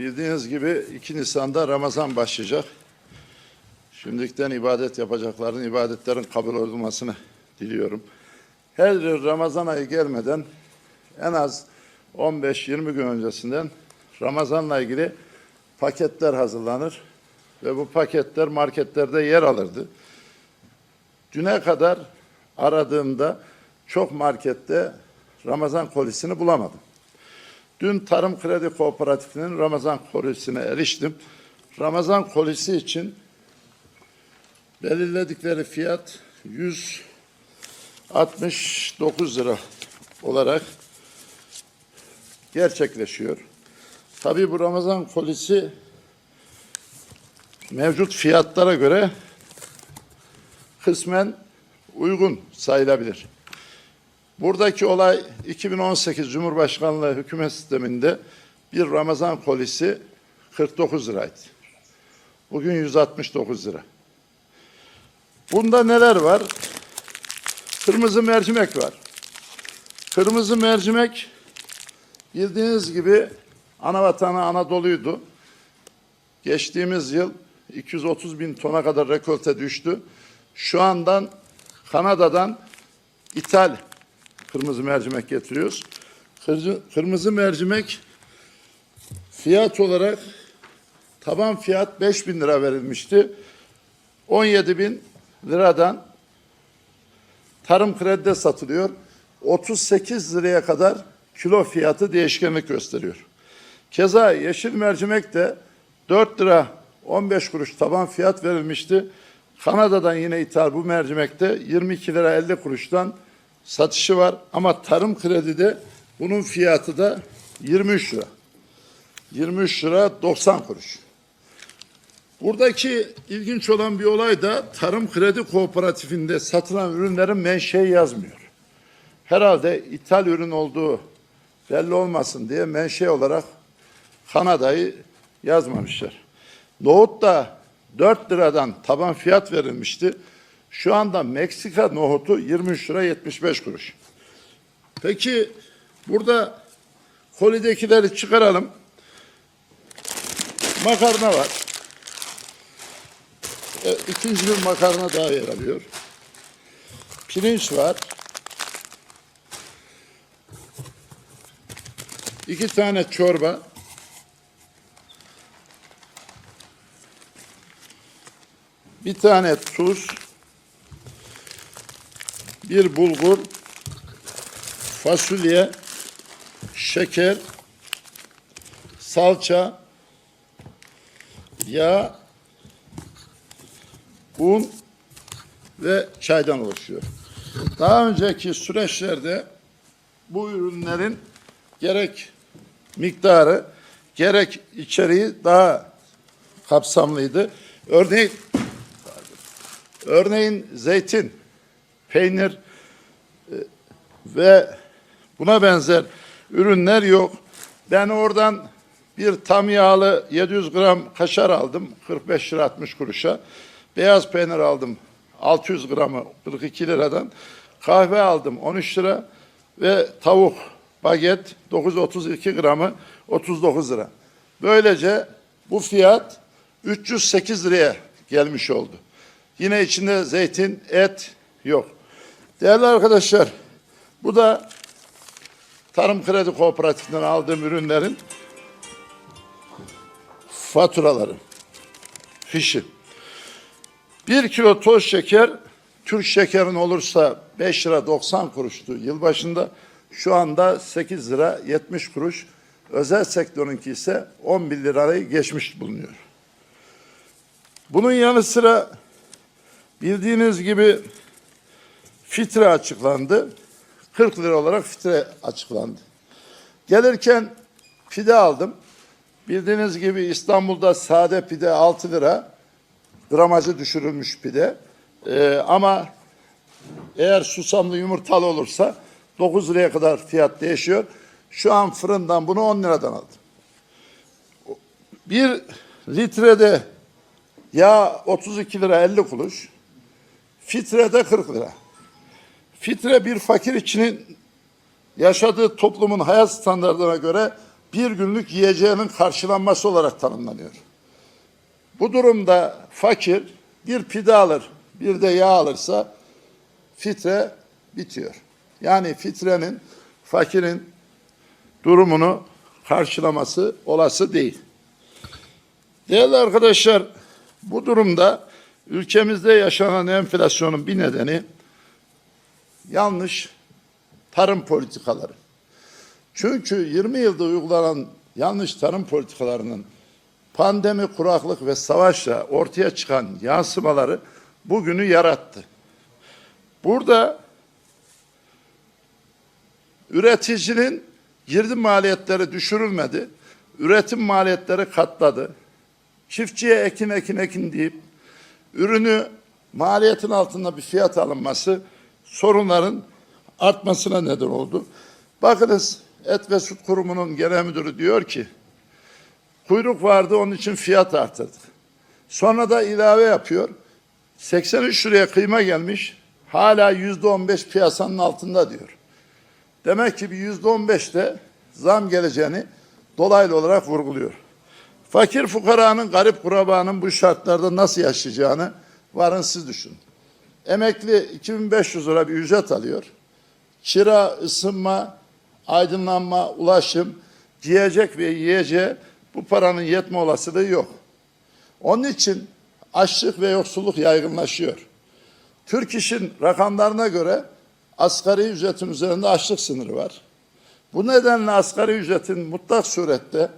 Bildiğiniz gibi 2 Nisan'da Ramazan başlayacak. Şimdilikten ibadet yapacakların ibadetlerin kabul olmasını diliyorum. Her yıl Ramazan ayı gelmeden en az 15-20 gün öncesinden Ramazan'la ilgili paketler hazırlanır ve bu paketler marketlerde yer alırdı. Düne kadar aradığımda çok markette Ramazan kolisini bulamadım. Dün Tarım Kredi Kooperatifinin Ramazan kolisine eriştim. Ramazan kolisi için belirledikleri fiyat 169 lira olarak gerçekleşiyor. Tabii bu Ramazan kolisi mevcut fiyatlara göre kısmen uygun sayılabilir. Buradaki olay 2018 Cumhurbaşkanlığı hükümet sisteminde bir Ramazan kolisi 49 liraydı. Bugün 169 lira. Bunda neler var? Kırmızı mercimek var. Kırmızı mercimek bildiğiniz gibi ana vatanı Anadolu'ydu. Geçtiğimiz yıl 230 bin tona kadar rekolte düştü. Şu andan Kanada'dan ithal kırmızı mercimek getiriyoruz. Kırmızı, kırmızı mercimek fiyat olarak taban fiyat 5 bin lira verilmişti. 17 bin liradan tarım kredide satılıyor. 38 liraya kadar kilo fiyatı değişkenlik gösteriyor. Keza yeşil mercimek de 4 lira 15 kuruş taban fiyat verilmişti. Kanada'dan yine ithal bu mercimekte 22 lira 50 kuruştan satışı var ama tarım kredide bunun fiyatı da 23 lira. 23 lira 90 kuruş. Buradaki ilginç olan bir olay da Tarım Kredi Kooperatifinde satılan ürünlerin menşei yazmıyor. Herhalde ithal ürün olduğu belli olmasın diye menşe olarak Kanada'yı yazmamışlar. Nohut da 4 liradan taban fiyat verilmişti. Şu anda Meksika nohutu 23 lira 75 kuruş. Peki burada kolidekileri çıkaralım. Makarna var. E, ikinci bir makarna daha yer alıyor. Pirinç var. İki tane çorba. Bir tane tuz. Bir bulgur. Fasulye. Şeker. Salça. Yağ. Un ve çaydan oluşuyor. Daha önceki süreçlerde bu ürünlerin gerek miktarı gerek içeriği daha kapsamlıydı. Örneğin örneğin zeytin, peynir e, ve buna benzer ürünler yok. Ben oradan bir tam yağlı 700 gram kaşar aldım 45 lira 60 kuruşa. Beyaz peynir aldım 600 gramı 42 liradan. Kahve aldım 13 lira ve tavuk baget 932 gramı 39 lira. Böylece bu fiyat 308 liraya gelmiş oldu. Yine içinde zeytin, et yok. Değerli arkadaşlar, bu da Tarım Kredi Kooperatifinden aldığım ürünlerin faturaları, fişi. Bir kilo toz şeker, Türk şekerin olursa 5 lira 90 kuruştu yılbaşında. Şu anda 8 lira 70 kuruş. Özel sektörünki ise 11 lirayı geçmiş bulunuyor. Bunun yanı sıra bildiğiniz gibi fitre açıklandı. 40 lira olarak fitre açıklandı. Gelirken pide aldım. Bildiğiniz gibi İstanbul'da sade pide 6 lira. Gramajı düşürülmüş pide. Ee, ama eğer susamlı yumurtalı olursa 9 liraya kadar fiyat değişiyor. Şu an fırından bunu 10 liradan aldım. Bir litrede yağ 32 lira 50 kuruş. Fitrede 40 lira. Fitre bir fakir içinin yaşadığı toplumun hayat standartlarına göre bir günlük yiyeceğinin karşılanması olarak tanımlanıyor. Bu durumda fakir bir pide alır, bir de yağ alırsa fitre bitiyor. Yani fitrenin fakirin durumunu karşılaması olası değil. Değerli arkadaşlar, bu durumda ülkemizde yaşanan enflasyonun bir nedeni yanlış tarım politikaları. Çünkü 20 yılda uygulanan yanlış tarım politikalarının pandemi, kuraklık ve savaşla ortaya çıkan yansımaları bugünü yarattı. Burada üreticinin girdi maliyetleri düşürülmedi. Üretim maliyetleri katladı. Çiftçiye ekin ekin ekin deyip ürünü maliyetin altında bir fiyat alınması sorunların artmasına neden oldu. Bakınız Et ve Süt Kurumu'nun genel müdürü diyor ki kuyruk vardı onun için fiyat arttırdık. Sonra da ilave yapıyor. 83 liraya kıyma gelmiş hala yüzde 15 piyasanın altında diyor. Demek ki bir yüzde 15 de zam geleceğini dolaylı olarak vurguluyor. Fakir fukaranın, garip kurabanın bu şartlarda nasıl yaşayacağını varın siz düşünün. Emekli 2500 lira bir ücret alıyor. Kira, ısınma, aydınlanma, ulaşım, giyecek ve yiyeceğe bu paranın yetme olasılığı yok. Onun için açlık ve yoksulluk yaygınlaşıyor. Türk İş'in rakamlarına göre asgari ücretin üzerinde açlık sınırı var. Bu nedenle asgari ücretin mutlak surette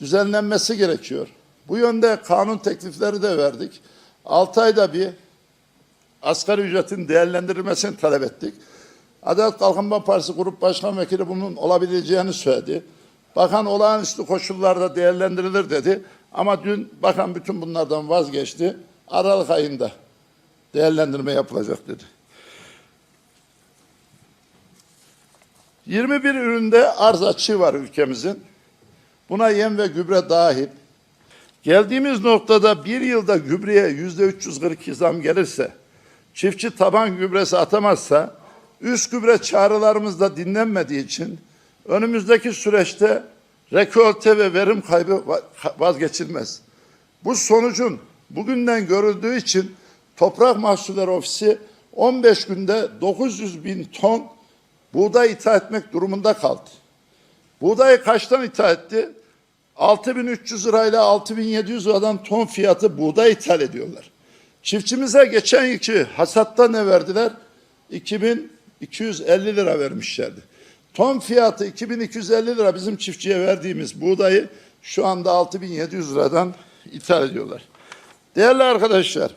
düzenlenmesi gerekiyor. Bu yönde kanun teklifleri de verdik. 6 ayda bir asgari ücretin değerlendirilmesini talep ettik. Adalet Kalkınma Partisi Grup Başkan Vekili bunun olabileceğini söyledi. Bakan olağanüstü koşullarda değerlendirilir dedi. Ama dün bakan bütün bunlardan vazgeçti. Aralık ayında değerlendirme yapılacak dedi. 21 üründe arz açığı var ülkemizin. Buna yem ve gübre dahil. Geldiğimiz noktada bir yılda gübreye yüzde 342 zam gelirse, çiftçi taban gübresi atamazsa, üst gübre çağrılarımız da dinlenmediği için önümüzdeki süreçte rekolte ve verim kaybı vazgeçilmez. Bu sonucun bugünden görüldüğü için Toprak Mahsulleri Ofisi 15 günde 900 bin ton buğday ithal etmek durumunda kaldı. Buğdayı kaçtan ithal etti? 6300 lirayla 6700 liradan ton fiyatı buğday ithal ediyorlar. Çiftçimize geçen yılki hasatta ne verdiler? 2250 lira vermişlerdi. Ton fiyatı 2250 lira bizim çiftçiye verdiğimiz buğdayı şu anda 6700 liradan ithal ediyorlar. Değerli arkadaşlar,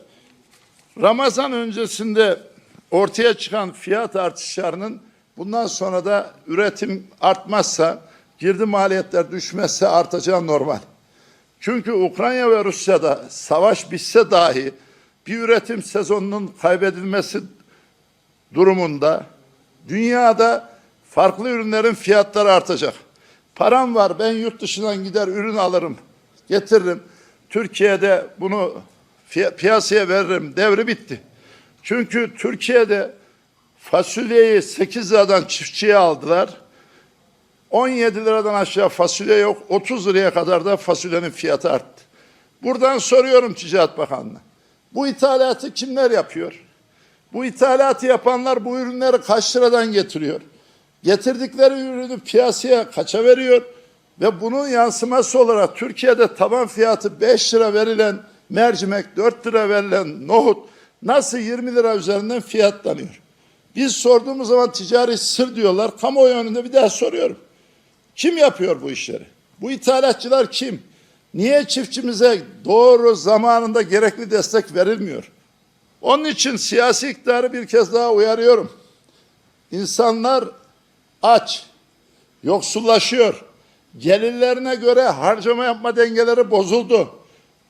Ramazan öncesinde ortaya çıkan fiyat artışlarının bundan sonra da üretim artmazsa, girdi maliyetler düşmezse artacağı normal. Çünkü Ukrayna ve Rusya'da savaş bitse dahi bir üretim sezonunun kaybedilmesi durumunda dünyada farklı ürünlerin fiyatları artacak. Param var ben yurt dışından gider ürün alırım, getiririm. Türkiye'de bunu piyasaya veririm. Devri bitti. Çünkü Türkiye'de fasulyeyi 8 liradan çiftçiye aldılar. 17 liradan aşağı fasulye yok. 30 liraya kadar da fasulyenin fiyatı arttı. Buradan soruyorum Ticaret Bakanı'na. Bu ithalatı kimler yapıyor? Bu ithalatı yapanlar bu ürünleri kaç liradan getiriyor? Getirdikleri ürünü piyasaya kaça veriyor? Ve bunun yansıması olarak Türkiye'de taban fiyatı 5 lira verilen mercimek 4 lira verilen nohut nasıl 20 lira üzerinden fiyatlanıyor? Biz sorduğumuz zaman ticari sır diyorlar. Kamuoyu önünde bir daha soruyorum. Kim yapıyor bu işleri? Bu ithalatçılar kim? Niye çiftçimize doğru zamanında gerekli destek verilmiyor? Onun için siyasi iktidarı bir kez daha uyarıyorum. İnsanlar aç, yoksullaşıyor. Gelirlerine göre harcama yapma dengeleri bozuldu.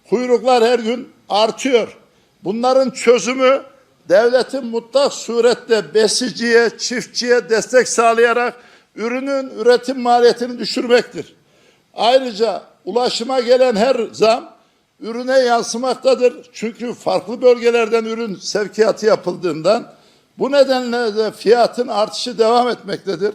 Kuyruklar her gün artıyor. Bunların çözümü devletin mutlak surette besiciye, çiftçiye destek sağlayarak ürünün üretim maliyetini düşürmektir. Ayrıca ulaşıma gelen her zam ürüne yansımaktadır. Çünkü farklı bölgelerden ürün sevkiyatı yapıldığından bu nedenle de fiyatın artışı devam etmektedir.